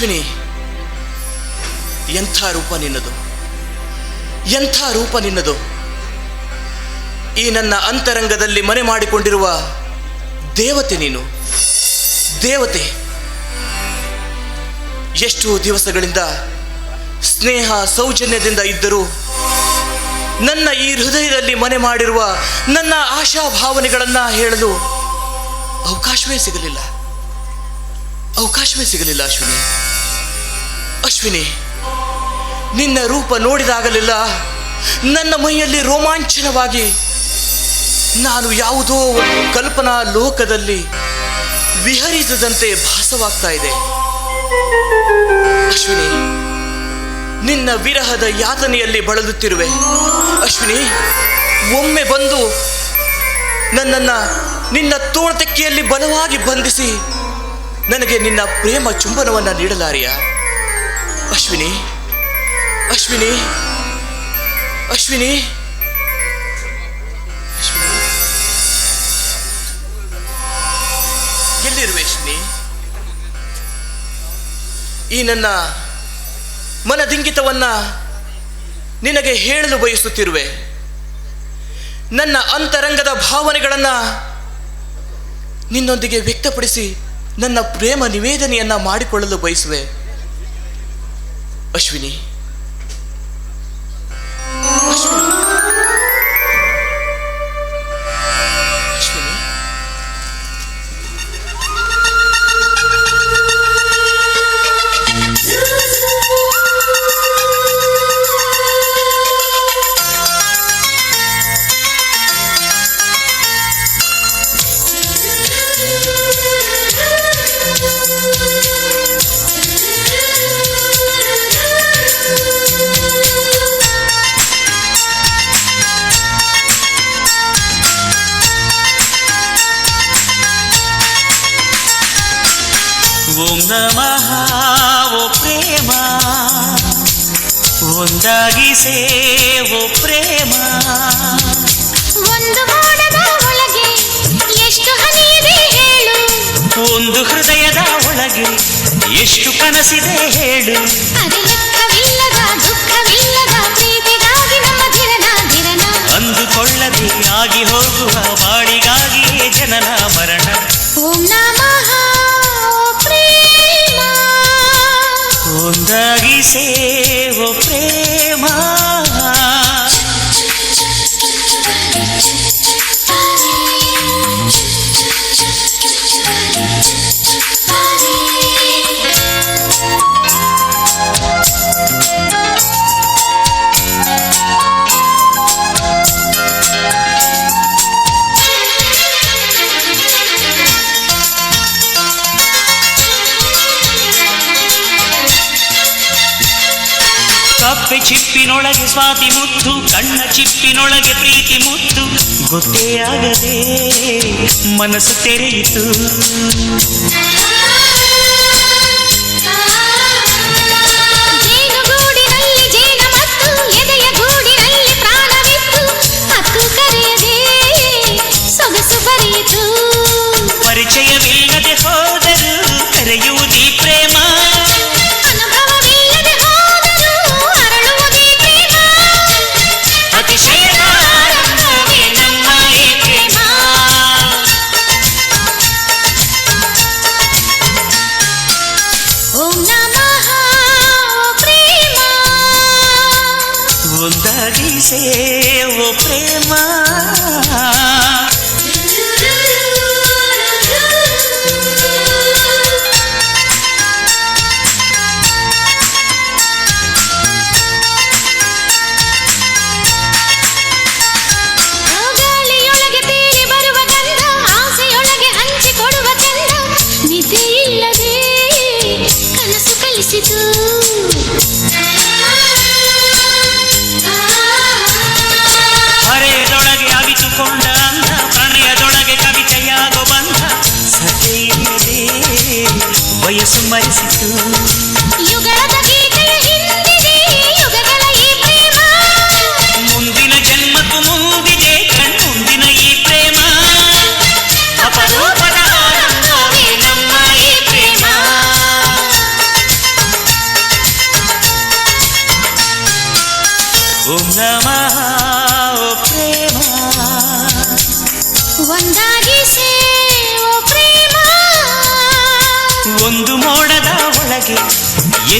ಅಶ್ವಿನಿ ಎಂಥ ರೂಪ ನಿನ್ನದು? ಎಂಥ ರೂಪ ನಿನ್ನದು? ಈ ನನ್ನ ಅಂತರಂಗದಲ್ಲಿ ಮನೆ ಮಾಡಿಕೊಂಡಿರುವ ದೇವತೆ ನೀನು. ದೇವತೆ, ಎಷ್ಟು ದಿವಸಗಳಿಂದ ಸ್ನೇಹ ಸೌಜನ್ಯದಿಂದ ಇದ್ದರೂ ನನ್ನ ಈ ಹೃದಯದಲ್ಲಿ ಮನೆ ಮಾಡಿರುವ ನನ್ನ ಆಶಾ ಭಾವನೆಗಳನ್ನು ಹೇಳಲು ಅವಕಾಶವೇ ಸಿಗಲಿಲ್ಲ. ಅವಕಾಶವೇ ಸಿಗಲಿಲ್ಲ ಅಶ್ವಿನಿ. ಅಶ್ವಿನಿ ನಿನ್ನ ರೂಪ ನೋಡಿದಾಗಲೆಲ್ಲ ನನ್ನ ಮೈಯಲ್ಲಿ ರೋಮಾಂಚನವಾಗಿ ನಾನು ಯಾವುದೋ ಒಂದು ಕಲ್ಪನಾ ಲೋಕದಲ್ಲಿ ವಿಹರಿಸದಂತೆ ಭಾಸವಾಗ್ತಾ ಇದೆ. ಅಶ್ವಿನಿ, ನಿನ್ನ ವಿರಹದ ಯಾತನೆಯಲ್ಲಿ ಬಳಲುತ್ತಿರುವೆ. ಅಶ್ವಿನಿ, ಒಮ್ಮೆ ಬಂದು ನನ್ನನ್ನು ನಿನ್ನ ತೋಳತಕ್ಕಿಯಲ್ಲಿ ಬಲವಾಗಿ ಬಂಧಿಸಿ ನನಗೆ ನಿನ್ನ ಪ್ರೇಮ ಚುಂಬನವನ್ನು ನೀಡಲಾರಿಯ? ಅಶ್ವಿನಿ ಅಶ್ವಿನಿ ಅಶ್ವಿನಿ. ಎಲ್ಲಿರುವೆ ಅಶ್ವಿನಿ? ಈ ನನ್ನ ಮನದಿಂಗಿತವನ್ನ ನಿನಗೆ ಹೇಳಲು ಬಯಸುತ್ತಿರುವೆ. ನನ್ನ ಅಂತರಂಗದ ಭಾವನೆಗಳನ್ನು ನಿನ್ನೊಂದಿಗೆ ವ್ಯಕ್ತಪಡಿಸಿ ನನ್ನ ಪ್ರೇಮ ನಿವೇದನೆಯನ್ನ ಮಾಡಿಕೊಳ್ಳಲು ಬಯಸುವೆ. ಅಶ್ವಿನಿ ಸೇವೋ ಪ್ರೇಮ. ಒಂದು ಮೋಡದ ಒಳಗೆ ಎಷ್ಟು ಹನಿಯಿದೆ ಹೇಳು. ಒಂದು ಹೃದಯದ ಒಳಗೆ ಎಷ್ಟು ಕನಸಿದೆ ಹೇಳು. ಲೆಕ್ಕವಿಲ್ಲದ ದುಃಖವಿಲ್ಲದ ಪ್ರೀತಿಗಾಗಿ ನಮ್ಮ ಧಿರನ ಧಿರನ ಅಂದುಕೊಳ್ಳದೆ ಆಗಿ ಹೋಗುವ ಬಾಳಿಗಾಗಿಯೇ ಜನನ ಕಪ್ಪೆ ಚಿಪ್ಪಿನೊಳಗೆ ಸ್ವಾತಿ ಮುತ್ತು ಕಣ್ಣ ಚಿಪ್ಪಿನೊಳಗೆ ಪ್ರೀತಿ ಮುತ್ತು ಗೊತ್ತೇ ಆಗದೆ ಮನಸ್ಸು ತೆರೆಯಿತು. ಒಂದಾಗಿ ಸೇವೋ my cheeks.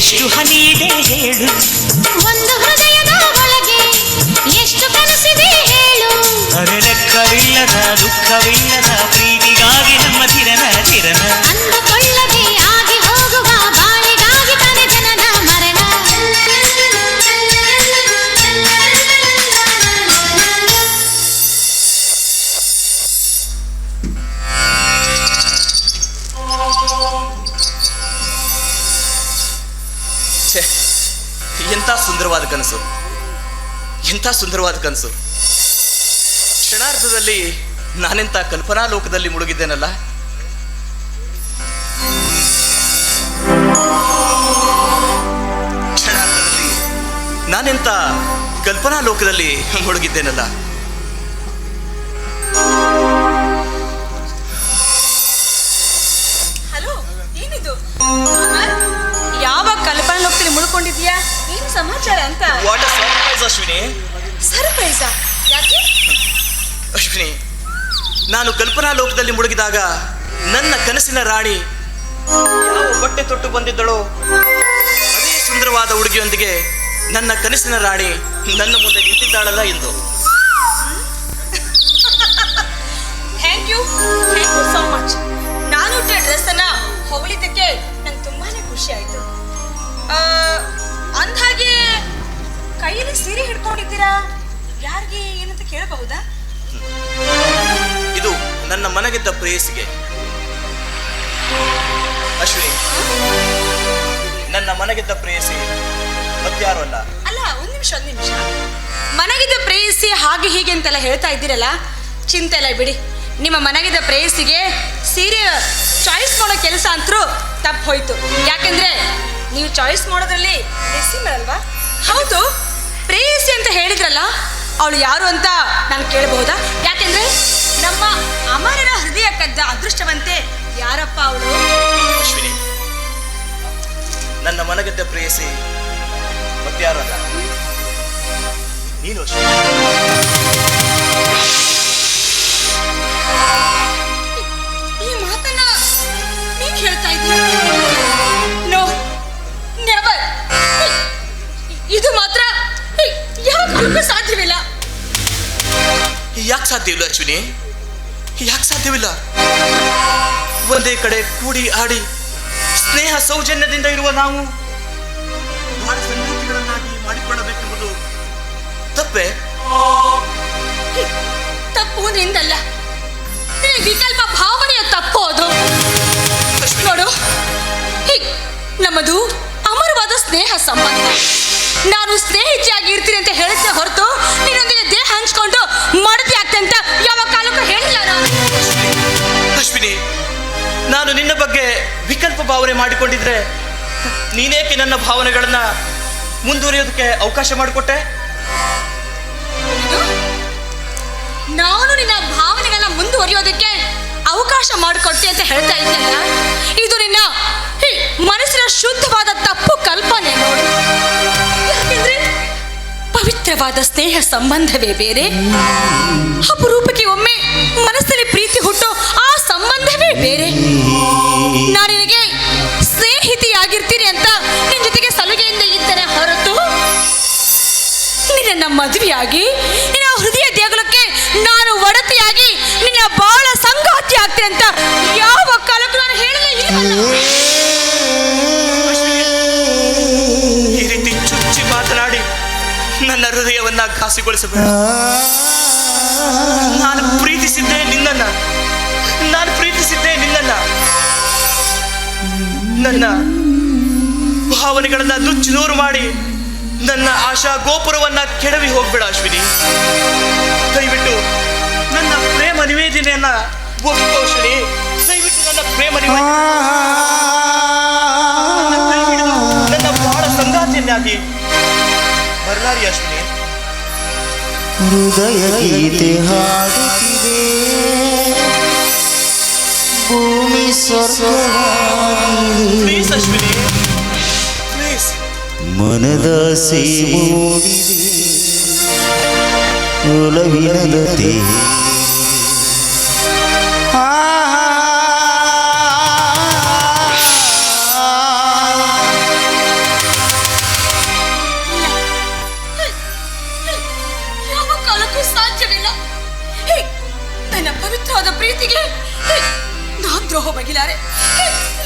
ಎಷ್ಟು ಹನಿ ಇದೆ ಹೇಳು. ಒಂದು ಹೃದಯದ ಒಳಗೆ ಎಷ್ಟು ಕನಸಿದೆ ಹೇಳು. ಅರೆ ಲೆಕ್ಕವಿಲ್ಲದ ದುಃಖವಿಲ್ಲದ ಸುಂದರವಾದ ಕನಸು. ಕ್ಷಣಾರ್ಧದಲ್ಲಿ ನಾನೆಂತ ಕಲ್ಪನಾ ಲೋಕದಲ್ಲಿ ಮುಳುಗಿದ್ದೇನಲ್ಲ? ಕ್ಷಣಾರ್ಧದಲ್ಲಿ ನಾನೆಂತ ಕಲ್ಪನಾ ಲೋಕದಲ್ಲಿ ಮುಳುಗಿದ್ದೇನಲ್ಲ? ಹಲೋ ಏನಿದು? ಅಮರ್, ಯಾವ ಕಲ್ಪನಾ ಲೋಕದಲ್ಲಿ ಮುಳ್ಕೊಂಡಿದ್ಯಾ ಏನ್ ಸಮಾಚಾರ ಅಂತ? What surprise Ashwini. ಸರ್ಪ್ರೈಸಾ? ಯಾಕೆ? ಅಶ್ವಿನಿ ನಾನು ಕಲ್ಪನಾ ಲೋಕದಲ್ಲಿ ಮುಳುಗಿದಾಗ ನನ್ನ ಕನಸಿನ ರಾಣಿ ಯಾವ ಬಟ್ಟೆ ತೊಟ್ಟು ಬಂದಿದ್ದಳೋ ಅದೇ ಸುಂದರವಾದ ಹುಡುಗಿಯೊಂದಿಗೆ ನನ್ನ ಕನಸಿನ ರಾಣಿ ನನ್ನ ಮುಂದೆ ನಿಂತಿದ್ದಾಳಲ್ಲ ಎಂದು. Thank you. ನನ್ನ ಮನಗಿದ್ದ ಪ್ರೇಯಸಿಗೆ ಅಶ್ವಿನಿ, ನನ್ನ ಮನಗಿದ್ದ ಪ್ರೇಯಸಿ ಮತ್ತಾರು ಅಲ್ಲ? ಅಲ್ಲ, ಒಂದ್ ನಿಮಿಷ ಒಂದ್ ನಿಮಿಷ. ಮನಗಿದ್ದ ಪ್ರೇಯಸಿ ಹಾಗೆ ಹೀಗೆ ಅಂತೆಲ್ಲ ಹೇಳ್ತಾ ಇದ್ದೀರಲ್ಲ, ಚಿಂತೆ ಇಲ್ಲ, ಬಿಡಿ. ನಿಮ್ಮ ಮನಗಿದ್ದ ಪ್ರೇಯಸಿಗೆ ಸೀರೆ ಚಾಯ್ಸ್ ಮಾಡೋ ಕೆಲಸ ಅಂತರೂ ತಪ್ಪು ಹೋಯ್ತು. ಯಾಕೆಂದ್ರೆ, ನೀವು ಚಾಯ್ಸ್ ಮಾಡೋದ್ರಲ್ಲಿ ಅಲ್ವಾ? ಹೌದು, ಪ್ರೇಯಸಿ ಅಂತ ಹೇಳಿದ್ರಲ್ಲ, ಅವಳು ಯಾರು ಅಂತ ನಾನು ಕೇಳಬಹುದಾ? ಯಾಕೆಂದ್ರೆ ನಮ್ಮ ಅಮರರ ಹೃದಯ ಕದ್ದ ಅದೃಷ್ಟವಂತೆ ಯಾರಪ್ಪ ಅವಳು? ಅಶ್ವಿನಿ ನನ್ನ ಮನಗದ್ದ ಪ್ರೇಯಸಿ ಮತ್ತಾರಲ್ಲ ನೀನು ಅಶ್ವಿನಿ. ಈ ಮಾತನ್ನ ನೀನ್ ಹೇಳ್ತಾ ಇದ್ದೀಯ? ನೋ ನೆವರ್ ಇದು ಮಾತ್ರ ಯಾವ ಸಾಧ್ಯವಿಲ್ಲ. ಯಾಕೆ ಸಾಧ್ಯವಿಲ್ಲ ಅಶ್ವಿನಿ? ಯಾಕೆ ಸಾಧ್ಯವಿಲ್ಲ ಒಂದೇ ಕಡೆ ಕೂಡಿ ಆಡಿ ಸ್ನೇಹ ಸೌಜನ್ಯದಿಂದ ಇರುವ ನಾವು ಬಹಳ ಸಂಗತಿಗಳನ್ನಾಗಿ ಮಾಡಿಕೊಳ್ಳಬೇಕೆಂಬುದು ತಪ್ಪೆ? ತಪ್ಪು ನಿಂದಲ್ಲ. ವಿಕಲ್ಪ ಭಾವನೆಯ ತಪ್ಪು ಅದು. ನೋಡು ನಮ್ಮದು ಅಮರವಾದ ಸ್ನೇಹ ಸಂಬಂಧ. ನಾನು ಸ್ನೇಹಿತಿಯಾಗಿ ಇರ್ತೀನಿ ಅಂತ ಹೇಳಿದ್ದೆ ಹೊರತು ನಿನ್ನೊಂದಿಗೆ ದೇಹ ಹಂಚ್ಕೊಂಡು ಮಡದಿ ನಾನು ನಿನ್ನ ಬಗ್ಗೆ ವಿಕಲ್ಪ ಭಾವನೆ ಮಾಡಿಕೊಂಡಿದ್ರೆ ನೀನೇಕೆ ನನ್ನ ಭಾವನೆಗಳನ್ನ ಮುಂದುವರಿಯೋದಕ್ಕೆ ಅವಕಾಶ ಮಾಡಿಕೊಟ್ಟೆ? ನಾನು ನಿನ್ನ ಭಾವನೆಗಳನ್ನ ಮುಂದುವರಿಯೋದಕ್ಕೆ ಅವಕಾಶ ಮಾಡಿಕೊಟ್ಟೆ ಅಂತ ಹೇಳ್ತಾ ಇದ್ದಲ್ಲ ಪವಿತ್ರವಾದ ಸ್ನೇಹ ಸಂಬಂಧವೇ ಬೇರೆ? ಅಪರೂಪಕ್ಕೆ ಒಮ್ಮೆ ಮನಸ್ಸಲ್ಲಿ ಪ್ರೀತಿ ಹುಟ್ಟೋ ಆ ಸಂಬಂಧವೇ ಬೇರೆ? ನಾನು ನಿನಗೆ ಸ್ನೇಹಿತೆಯಾಗಿರ್ತೀನಿ ಅಂತ ನಿನ್ನ ಜೊತೆಗೆ ಸಲುಗೆಯಿಂದ ಇದ್ದೇನೆ ಹೊರತು ನಿನ್ನ ಮದುವೆಯಾಗಿ, ನಿನ್ನ ಹೃದಯ ದೇಗುಲಕ್ಕೆ ನಾನು ಒಡತಿಯಾಗಿ ನಿನ್ನ ಬಾಳ ಸಂಗಾತಿ ಆಗ್ತೆ ಅಂತ ಯಾವ ಕಾಲಕ್ಕೂ ನಾನು ಹೇಳಲೇ ಇಲ್ಲವಲ್ಲ. ನನ್ನ ಹೃದಯವನ್ನ ಘಾಸಿಗೊಳಿಸಬೇಡ. ನಾನು ಪ್ರೀತಿಸಿದ್ದೆ ನಿನ್ನನ್ನ. ನಾನು ಪ್ರೀತಿಸಿದ್ದೆ ನಿನ್ನನ್ನ. ನನ್ನ ಭಾವನೆಗಳನ್ನ ನುಚ್ಚು ನೂರು ಮಾಡಿ ನನ್ನ ಆಶಾ ಗೋಪುರವನ್ನ ಕೆಡವಿ ಹೋಗ್ಬೇಡ ಅಶ್ವಿನಿ. ದಯವಿಟ್ಟು ನನ್ನ ಪ್ರೇಮ ನಿವೇದನೆಯನ್ನ ಒಪ್ಪಿಕೋ ಅಶ್ವಿನಿ. ದಯವಿಟ್ಟು ನನ್ನ ಪ್ರೇಮ ನಿವೇದನೆ ನನ್ನ ಬಹಳ ಸಂಗಾತಿಯನ್ನಾಗಿ ಬರಲಾರಿ ಅಶ್ವಿನಿ. ಹೃದಯ ಗೀತೆ ಹಾಡುತ್ತಿದೆ. ಭೂಮಿ ಸ್ವರ್ಗವಾಗಿದೆ. ಪ್ಲೀಸ್ ಅಶ್ವಿನಿ ದ್ರೋಹ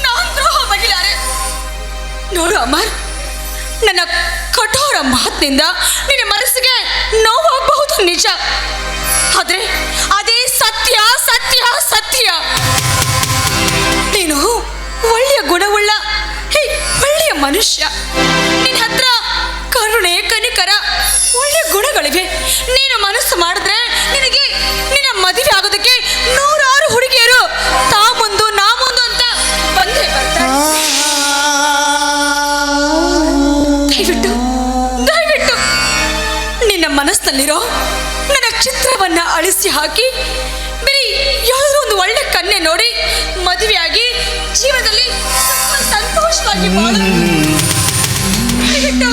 ನಾನ್ ದ್ರೋಹ ನೋಡು ಅಮರ್, ನನ್ನ ಕಠೋರ ಮಾತಿನಿಂದ ನಿನ್ನ ಮನಸ್ಸಿಗೆ ನೋವಾಗಬಹುದು ನಿಜ. ಆದ್ರೆ ಅದೇ ಸತ್ಯ ಸತ್ಯ ಸತ್ಯ. ನೀನು ಒಳ್ಳೆಯ ಗುಣವುಳ್ಳ ಒಳ್ಳೆಯ ಮನುಷ್ಯ. ನಿನ್ನ ಹತ್ರ ಕರುಣೆ, ಕನಿಕರ, ಒಳ್ಳೆಯ ಗುಣಗಳಿವೆ. ನೀನು ಮನಸ್ಸು ಮಾಡಿದ್ರೆ ನಿನ್ನ ಅಳಿಸಿ ಹಾಕಿ ಬರೀ ಯಾವುದೋ ಒಂದು ಒಳ್ಳೆ ಕನ್ಯೆ ನೋಡಿ ಮದುವೆಯಾಗಿ ಜೀವನದಲ್ಲಿ ತುಂಬಾ ಸಂತೋಷವಾಗಿ ಬಾಳು. ದಯವಿಟ್ಟು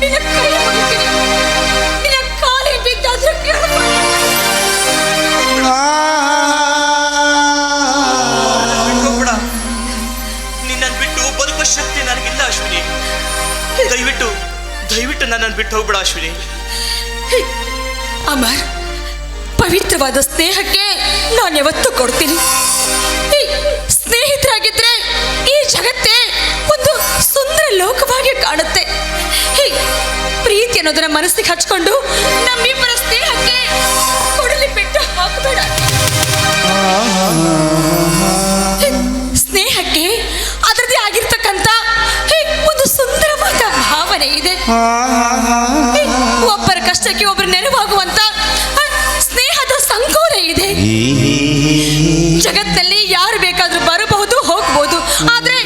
ನಿನ್ನ ಕೈ ಮುಗಿತೀನಿ ನಿನ್ನ ಕಾಲಿಗೆ ಬಿದ್ದಾದ್ರೂ ಕೇಳ್ಕೊಂಡು ಬಿಟ್ಟು ಹೋಗ್ಬೇಡ. ನಿನ್ನನ್ನು ಬಿಟ್ಟು ಬದುಕುವ ಶಕ್ತಿ ನನಗಿಲ್ಲ ಅಶ್ವಿನಿ. ದಯವಿಟ್ಟು ದಯವಿಟ್ಟು ನನ್ನನ್ನು ಬಿಟ್ಟು ಹೋಗ್ಬೇಡ ಅಶ್ವಿನಿ. ಅಮರ್. ಪವಿತ್ರವಾದ ಸ್ನೇಹಕ್ಕೆ ನಾನು ಯಾವತ್ತೂ ಕೊಡ್ತೀನಿ. ಸ್ನೇಹಿತರಾಗಿದ್ರೆ ಈ ಜಗತ್ತೇ ಒಂದು ಸುಂದರ ಲೋಕವಾಗಿ ಕಾಣುತ್ತೆ. ಪ್ರೀತಿ ಅನ್ನೋದನ್ನ ಮನಸ್ಸಿಗೆ ಹಚ್ಕೊಂಡು ನಮ್ಮಿಬ್ಬರ ಸ್ನೇಹಕ್ಕೆ ಕೊಡಲಿ ಬಿಟ್ಟು ಹಾಕಬೇಡ ಸ್ನೇಹಕ್ಕೆ ಅದರದೇ ಆಗಿರ್ತಕ್ಕಂಥ ಒಂದು ಸುಂದರವಾದ ಭಾವನೆ ಇದೆ. ಒಬ್ಬರ ಕಷ್ಟಕ್ಕೆ ಒಬ್ಬರು ನೆರವಾಗುವಂತ ಜಗತ್ತಲ್ಲಿ ಯಾರು ಬೇಕಾದ್ರೂ ಬರಬಹುದು ಹೋಗಬಹುದು ಆದ್ರೆ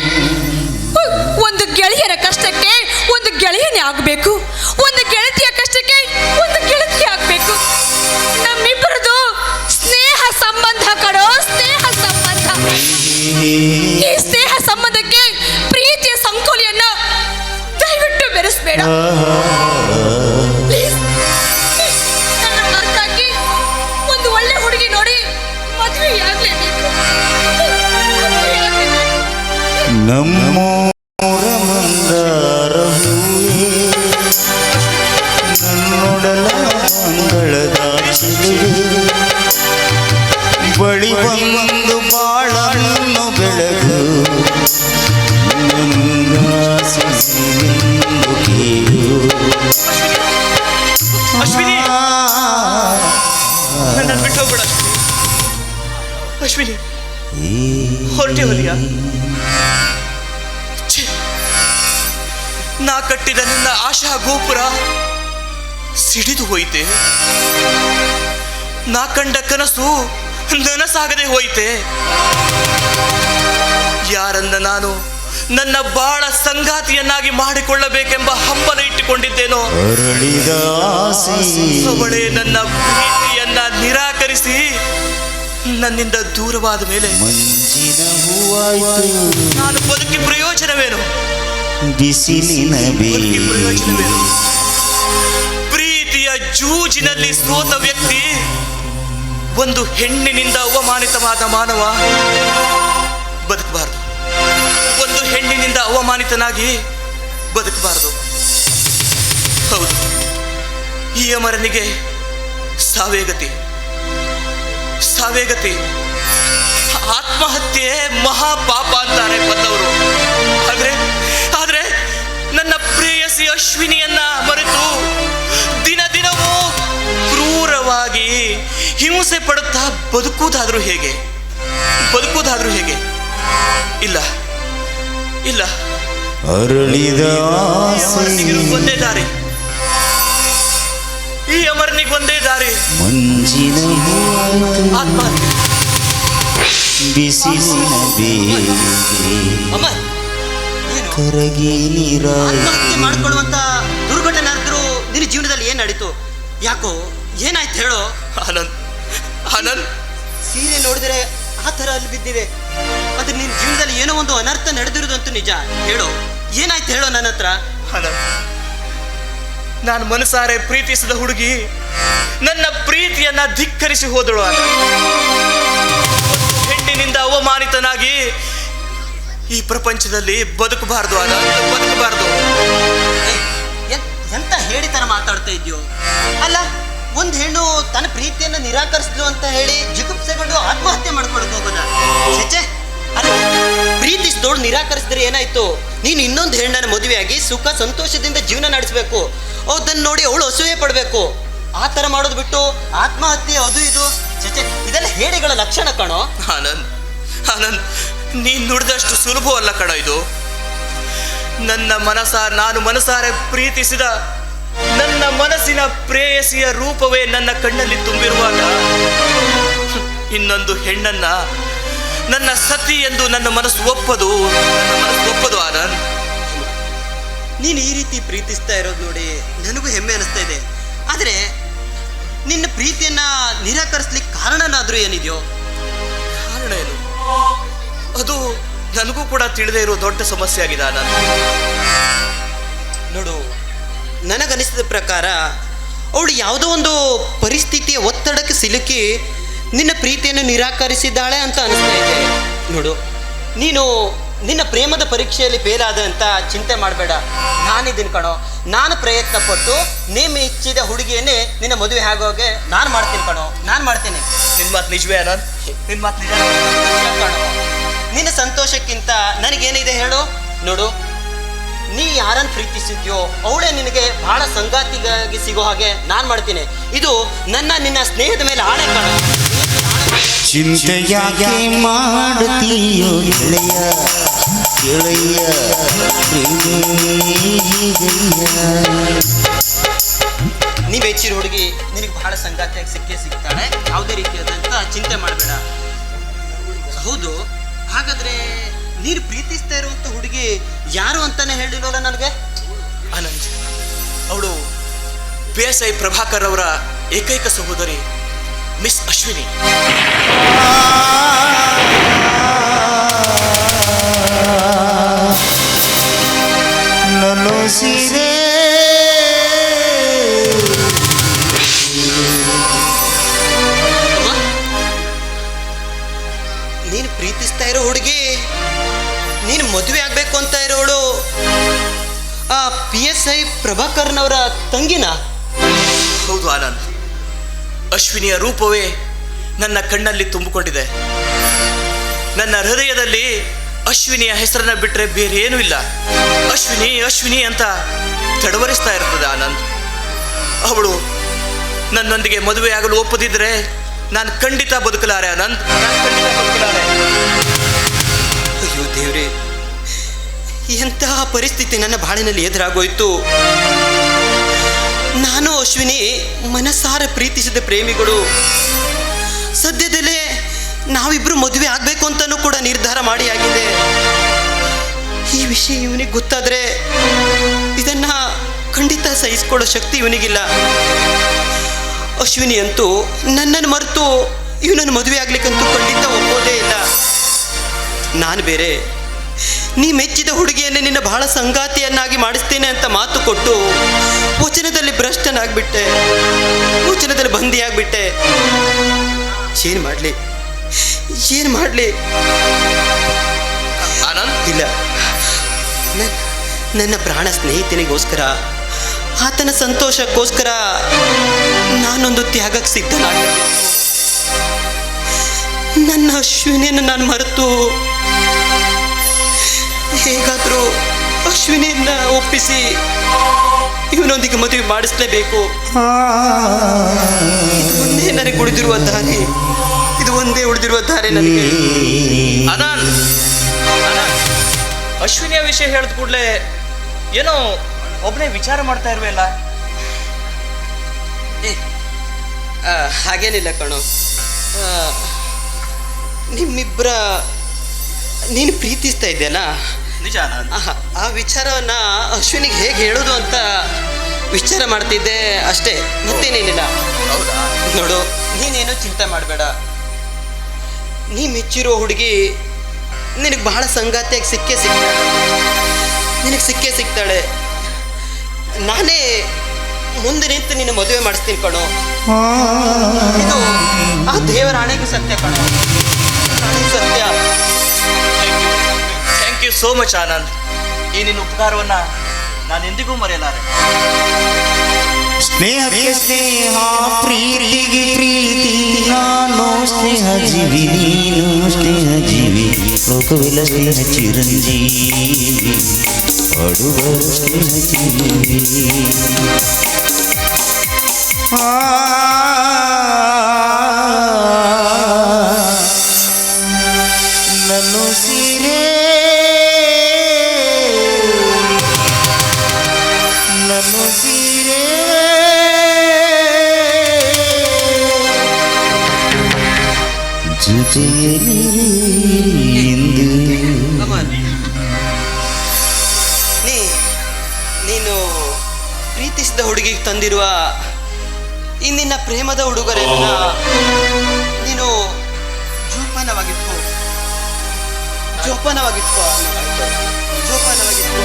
ಒಂದು ಗೆಳೆಯರ ಕಷ್ಟಕ್ಕೆ ಒಂದು ಗೆಳೆಯನೇ ಆಗಬೇಕು. ಒಂದು ಗೆಳತಿಯ ಕಷ್ಟಕ್ಕೆ ಒಂದು ಗೆಳತಿ ಆಗಬೇಕು. ನಮ್ಮಿಬ್ಬರದು ಸ್ನೇಹ ಸಂಬಂಧ ಕಡೋ ಸ್ನೇಹ ಸಂಬಂಧ. ಈ ಸ್ನೇಹ ಸಂಬಂಧಕ್ಕೆ ಪ್ರೀತಿಯ ಸಂಕೋಲಿಯನ್ನ ದಯವಿಟ್ಟು ಬೆರೆಸಬೇಡ. Não ನಾ ಕಂಡ ಕನಸು ನನಸಾಗದೆ ಹೋಯಿತೆ. ಯಾರನ್ನ ನಾನು ನನ್ನ ಬಾಳ ಸಂಗಾತಿಯನ್ನಾಗಿ ಮಾಡಿಕೊಳ್ಳಬೇಕೆಂಬ ಹಂಬಲ ಇಟ್ಟುಕೊಂಡಿದ್ದೇನೋ ಅವಳೇ ನನ್ನ ಪ್ರೀತಿಯನ್ನ ನಿರಾಕರಿಸಿ ನನ್ನಿಂದ ದೂರವಾದ ಮೇಲೆ ನಾನು ಬದುಕಿ ಪ್ರಯೋಜನವೇನು? ಬಿಸಿಲಿನ ಪ್ರಯೋಜನವೇನು? ಪ್ರೀತಿಯ ಜೂಜಿನಲ್ಲಿ ಸೋತ ವ್ಯಕ್ತಿ ಒಂದು ಹೆಣ್ಣಿನಿಂದ ಅವಮಾನಿತವಾದ ಮಾನವ ಬದುಕಬಾರದು. ಒಂದು ಹೆಣ್ಣಿನಿಂದ ಅವಮಾನಿತನಾಗಿ ಬದುಕಬಾರದು. ಹೌದು. ಈ ಅಮರನಿಗೆ ಸಾವೇಗತಿ ಸಾವೇಗತಿ ಸಾವೇ ಗತಿ. ಆತ್ಮಹತ್ಯೆ ಮಹಾಪಾಪ ಅಂತಾರೆ ಬಂದವರು. ಆದ್ರೆ ಆದ್ರೆ ನನ್ನ ಪ್ರೇಯಸಿ ಅಶ್ವಿನಿಯನ್ನ ಮರೆತು ಕ್ರೂರವಾಗಿ ಹಿಂಸೆ ಪಡುತ್ತಾ ಬದುಕುವುದಾದ್ರೂ ಹೇಗೆ? ಬದುಕುವುದಾದ್ರೂ ಹೇಗೆ? ಇಲ್ಲ. ಇಲ್ಲ. ಒಂದೇ ದಾರಿ. ಈ ಅಮರನಿಗೆ ಒಂದೇ ದಾರಿ. ಮಂಜಿನ ಆತ್ಮಹತ್ಯೆ. ಬಿಸಿಲಿನ ಏನು? ಕರಗಿ ನೀರಾಯ್ತು ಮಾಡ್ಕೊಳ್ಳುವಂತ ಏನಾಯ್ತು ಹೇಳೋ? ಆನಂದ್ ಆನಂದ್. ಸೀರೆ ನೋಡಿದ್ರೆ ಆ ಥರ ಅಲ್ಲಿ ಬಿದ್ದಿದೆ ಆದ್ರೆ ನಿನ್ನ ಜೀವನದಲ್ಲಿ ಏನೋ ಒಂದು ಅನರ್ಥ ನಡೆದಿರೋದಂತೂ ನಿಜ. ಹೇಳು ಏನಾಯ್ತು ಹೇಳೋ ನನ್ನ ಹತ್ರ? ಆನಂದ್ ನಾನು ಮನಸಾರೆ ಪ್ರೀತಿಸಿದ ಹುಡುಗಿ ನನ್ನ ಪ್ರೀತಿಯನ್ನ ಧಿಕ್ಕರಿಸಿ ಹೋದಳು. ಹೆಣ್ಣಿನಿಂದ ಅವಮಾನಿತನಾಗಿ ಈ ಪ್ರಪಂಚದಲ್ಲಿ ಬದುಕಬಾರ್ದು ಆನಂದ್ ಬದುಕಬಾರದು. ಎಂತ ಹೇಳಿ ತರ ಮಾತಾಡ್ತಾ ಇದೆಯೋ? ಅಲ್ಲ ಒಂದು ಹೆಣ್ಣು ತನ್ನ ಪ್ರೀತಿಯನ್ನು ನಿರಾಕರಿಸಿದ್ರು ಅಂತ ಹೇಳಿ ಜಿಗುಪ್ಸೆಗೊಂಡು ಆತ್ಮಹತ್ಯೆ ಮಾಡ್ಕೊಳಕ್ ಹೋಗೋಣ ಚೇಚೆ ಪ್ರೀತಿಸಿದೋಳು ನಿರಾಕರಿಸಿದ್ರೆ ಏನಾಯ್ತು? ನೀನು ಇನ್ನೊಂದು ಹೆಣ್ಣನ್ನು ಮದುವೆಯಾಗಿ ಸುಖ ಸಂತೋಷದಿಂದ ಜೀವನ ನಡೆಸಬೇಕು. ಅದನ್ನು ನೋಡಿ ಅವಳು ಅಸೂಯೆ ಪಡಬೇಕು. ಆ ಥರ ಮಾಡೋದು ಬಿಟ್ಟು ಆತ್ಮಹತ್ಯೆ ಅದು ಇದು. ಇದೆಲ್ಲ ಹೇಳಿಗಳ ಲಕ್ಷಣ ಕಣೋ. ಆನಂದ್ ಆನಂದ್, ನೀನು ನುಡಿದಷ್ಟು ಸುಲಭವಲ್ಲ ಕಣ ಇದು. ನನ್ನ ಮನಸ ನಾನು ಮನಸಾರೆ ಪ್ರೀತಿಸಿದ ನನ್ನ ಮನಸ್ಸಿನ ಪ್ರೇಯಸಿಯ ರೂಪವೇ ನನ್ನ ಕಣ್ಣಲ್ಲಿ ತುಂಬಿರುವಾಗ ಇನ್ನೊಂದು ಹೆಣ್ಣನ್ನ ನನ್ನ ಸತಿ ಎಂದು ನನ್ನ ಮನಸ್ಸು ಒಪ್ಪದು. ನನ್ನ ಮನಸ್ಸು ಒಪ್ಪದು ಆನಂದ್. ನೀನು ಈ ರೀತಿ ಪ್ರೀತಿಸ್ತಾ ಇರೋದು ನೋಡಿ ನನಗೂ ಹೆಮ್ಮೆ ಅನಿಸ್ತಾ ಇದೆ. ಆದರೆ ನಿನ್ನ ಪ್ರೀತಿಯನ್ನ ನಿರಾಕರಿಸ್ಲಿಕ್ಕೆ ಕಾರಣನಾದ್ರೂ ಏನಿದೆಯೋ? ಕಾರಣ ಏನು? ಅದು ನನಗೂ ಕೂಡ ತಿಳಿದೇ ಇರೋ ದೊಡ್ಡ ಸಮಸ್ಯೆ ಆಗಿದೆ ಆನಂದ್. ನೋಡು ನನಗನಿಸಿದ ಪ್ರಕಾರ ಅವಳು ಯಾವುದೋ ಒಂದು ಪರಿಸ್ಥಿತಿಯ ಒತ್ತಡಕ್ಕೆ ಸಿಲುಕಿ ನಿನ್ನ ಪ್ರೀತಿಯನ್ನು ನಿರಾಕರಿಸಿದ್ದಾಳೆ ಅಂತ ಅನಿಸ್ತಾ ಇದೆ. ನೋಡು ನೀನು ನಿನ್ನ ಪ್ರೇಮದ ಪರೀಕ್ಷೆಯಲ್ಲಿ ಫೇಲ್ ಆದ ಅಂತ ಚಿಂತೆ ಮಾಡಬೇಡ. ನಾನಿದ್ದೀನಿ ಕಣೋ. ನಾನು ಪ್ರಯತ್ನ ಪಟ್ಟು ನೇಮ ಇಚ್ಚಿದ ಹುಡುಗಿಯನ್ನೇ ನಿನ್ನ ಮದುವೆ ಆಗೋಗೆ ನಾನು ಮಾಡ್ತೀನಿ ಕಣೋ. ನಾನು ಮಾಡ್ತೀನಿ. ನಿನ್ನ ಮಾತು ನಿಜವೇ ಆನಂದ್ ನಿನ್ನ ಮಾತು ನಿಜ. ನಿಜ ಕಣೋ. ನಿನ್ನ ಸಂತೋಷಕ್ಕಿಂತ ನನಗೇನಿದೆ ಹೇಳು? ನೋಡು ನೀ ಯಾರನ್ನು ಪ್ರೀತಿಸಿದ್ಯೋ ಅವಳೇ ನಿನಗೆ ಬಹಳ ಸಂಗಾತಿಗಾಗಿ ಸಿಗೋ ಹಾಗೆ ನಾನು ಮಾಡ್ತೀನಿ. ಇದು ನನ್ನ ನಿನ್ನ ಸ್ನೇಹದ ಮೇಲೆ ಆಣೆ ಕಣ. ಚಿಂತೆ ಯಾಕೆ ಮಾಡುತ್ತೀಯೋ ಗೆಳೆಯ? ಗೆಳೆಯ ನೀವು ಹೆಚ್ಚಿರೋ ಹುಡುಗಿ ನಿನಗೆ ಬಹಳ ಸಂಗಾತಿಯಾಗಿ ಸಿಕ್ಕೇ ಸಿಗ್ತಾಳೆ. ಯಾವುದೇ ರೀತಿಯಾದಂತ ಚಿಂತೆ ಮಾಡಬೇಡ. ಹೌದು. ಹಾಗಾದ್ರೆ ನೀನು ಪ್ರೀತಿಸ್ತಾ ಇರುವಂತ ಹುಡುಗಿ ಯಾರು ಅಂತಾನೆ ಹೇಳಿಲ್ವಲ್ಲ ನನಗೆ ಆನಂದ್ ಅವಳು ಪಿ ಎಸ್ ಐ ಪ್ರಭಾಕರ್ ಅವರ ಏಕೈಕ ಸಹೋದರಿ ಮಿಸ್ ಅಶ್ವಿನಿ? ನೀನು ಪ್ರೀತಿಸ್ತಾ ಇರೋ ಹುಡುಗಿ ಮದುವೆ ಆಗ್ಬೇಕು ಅಂತ ಇರೋಳು. ಆ ಪಿ ಎಸ್ ಐ ಪ್ರಭಾಕರ್ನವರ ತಂಗಿನ? ಹೌದು ಆನಂದ್. ಅಶ್ವಿನಿಯ ರೂಪವೇ ನನ್ನ ಕಣ್ಣಲ್ಲಿ ತುಂಬಿಕೊಂಡಿದೆ. ನನ್ನ ಹೃದಯದಲ್ಲಿ ಅಶ್ವಿನಿಯ ಹೆಸರನ್ನ ಬಿಟ್ಟರೆ ಬೇರೆ ಏನೂ ಇಲ್ಲ. ಅಶ್ವಿನಿ ಅಶ್ವಿನಿ ಅಂತ ತಡವರಿಸ್ತಾ ಇರ್ತದೆ ಆನಂದ್. ಅವಳು ನನ್ನೊಂದಿಗೆ ಮದುವೆ ಆಗಲು ಒಪ್ಪದಿದ್ರೆ ನಾನು ಖಂಡಿತ ಬದುಕಲಾರೆ ಆನಂದ್. ಖಂಡಿತ ಬದುಕಲಾರೆ. ಎಂತಹ ಪರಿಸ್ಥಿತಿ ನನ್ನ ಬಾಳಿನಲ್ಲಿ ಎದುರಾಗೋಯ್ತು? ನಾನು ಅಶ್ವಿನಿ, ಮನಸಾರ ಪ್ರೀತಿಸಿದ ಪ್ರೇಮಿಗಳು. ಸದ್ಯದಲ್ಲೇ ನಾವಿಬ್ರು ಮದುವೆ ಆಗ್ಬೇಕು ಅಂತಾನೂ ಕೂಡ ನಿರ್ಧಾರ ಮಾಡಿ ಆಗಿದೆ ಈ ವಿಷಯ ಇವನಿಗೆ ಗೊತ್ತಾದ್ರೆ ಇದನ್ನ ಖಂಡಿತ ಸಹಿಸ್ಕೊಳ್ಳೋ ಶಕ್ತಿ ಇವನಿಗಿಲ್ಲ. ಅಶ್ವಿನಿ ಅಂತೂ ನನ್ನನ್ನು ಮರೆತು ಇವನನ್ನು ಮದುವೆ ಆಗ್ಲಿಕ್ಕಂತೂ ಖಂಡಿತ ಒಪ್ಪೋದೇ ಇಲ್ಲ. ನಾನು ಬೇರೆ ನೀ ಮೆಚ್ಚಿದ ಹುಡುಗಿಯನ್ನೇ ನಿನ್ನ ಬಹಳ ಸಂಗಾತಿಯನ್ನಾಗಿ ಮಾಡಿಸ್ತೇನೆ ಅಂತ ಮಾತು ಕೊಟ್ಟು ವಚನದಲ್ಲಿ ಭ್ರಷ್ಟನಾಗ್ಬಿಟ್ಟೆ. ವಚನದಲ್ಲಿ ಬಂದಿಯಾಗ್ಬಿಟ್ಟೆ. ಏನು ಮಾಡಲಿ? ಏನು ಮಾಡಲಿ? ಆನಂದ್? ಇಲ್ಲ. ನನ್ನ ಪ್ರಾಣ ಸ್ನೇಹಿತನಿಗೋಸ್ಕರ ಆತನ ಸಂತೋಷಕ್ಕೋಸ್ಕರ ನಾನೊಂದು ತ್ಯಾಗಕ್ಕೆ ಸಿದ್ಧನಾಗಿದ್ದೆ ನನ್ನ ಅಶ್ವಿನಿಯನ್ನು ನಾನು ಮರೆತು ಹೇಗಾದರೂ ಅಶ್ವಿನಿಯನ್ನ ಒಪ್ಪಿಸಿ ಇವನೊಂದಿಗೆ ಮದುವೆ ಮಾಡಿಸ್ಲೇಬೇಕು. ಇದು ಒಂದೇ ನನಗೆ ಉಳಿದಿರುವ ದಾರಿ. ಇದು ಒಂದೇ ಉಳಿದಿರುವ ದಾರಿ ನನಗೆ. ಅನಾನ್ ಅಶ್ವಿನಿಯ ವಿಷಯ ಹೇಳಿದ ಕೂಡಲೇ ಏನೋ ಒಬ್ಬನೇ ವಿಚಾರ ಮಾಡ್ತಾ ಇರುವೆಲ್ಲ ಏ, ಆ, ಹಾಗೇನಿಲ್ಲ ಕಣೋ. ಆ, ನಿಮ್ಮಿಬ್ಬರ ನೀನು ಪ್ರೀತಿಸ್ತಾ ಇದೆಯಲ್ಲ ನಿಜ ಆ- ವಿಚಾರವನ್ನ ಅಶ್ವಿನಿಗೆ ಹೇಗೆ ಹೇಳೋದು ಅಂತ ವಿಚಾರ ಮಾಡ್ತಿದ್ದೆ ಅಷ್ಟೇ. ಮತ್ತೇನೇನಿಲ್ಲ ಹೌದಾ? ನೋಡು. ನೀನೇನು ಚಿಂತೆ ಮಾಡಬೇಡ. ನೀ ಮೆಚ್ಚಿರೋ ಹುಡುಗಿ ನಿನಗೆ ಬಹಳ ಸಂಗಾತಿಯಾಗಿ ಸಿಕ್ಕೇ ಸಿಗ್ತಾಳೆ ನಿನಗೆ ಸಿಕ್ಕೇ ಸಿಗ್ತಾಳೆ ನಾನೇ ಮುಂದೆ ನಿಂತು ನಿನ್ನ ಮದುವೆ ಮಾಡಿಸ್ತೀನಿ ಕಣೋ. ಇದು ಆ ದೇವರ ಹಣೆಗೂ ಸತ್ಯ ಕಣೋ. ಸತ್ಯ. ಸೋ ಮಚ್ ಆನಂದ್ ಈ ನಿನ್ನ ಉಪಕಾರವನ್ನ ನಾನು ಎಂದಿಗೂ ಮರೆಯಲಾರೆ. ಸ್ನೇಹಕ್ಕೆ ಸ್ನೇಹ, ಪ್ರೀತಿಗೆ ಪ್ರೀತಿ, ನಾನು ಸ್ನೇಹ ಜೀವಿ, ನೀನು ಸ್ನೇಹ ಜೀವಿ ಲೋಕವಿಲಸಿನ ಚಿರಂಜೀವಿ, ಪಡುವರು ಸ್ನೇಹಜೀವಿ ಆ ನೀ ನೀನು ಪ್ರೀತಿಸಿದ ಹುಡುಗಿಗೆ ತಂದಿರುವ ಇಂದಿನ ಪ್ರೇಮದ ಹುಡುಗರನ್ನ ನೀನು ಜೋಪಾನವಾಗಿತ್ತು ಜೋಪಾನವಾಗಿತ್ತು ಜೋಪಾನವಾಗಿತ್ತು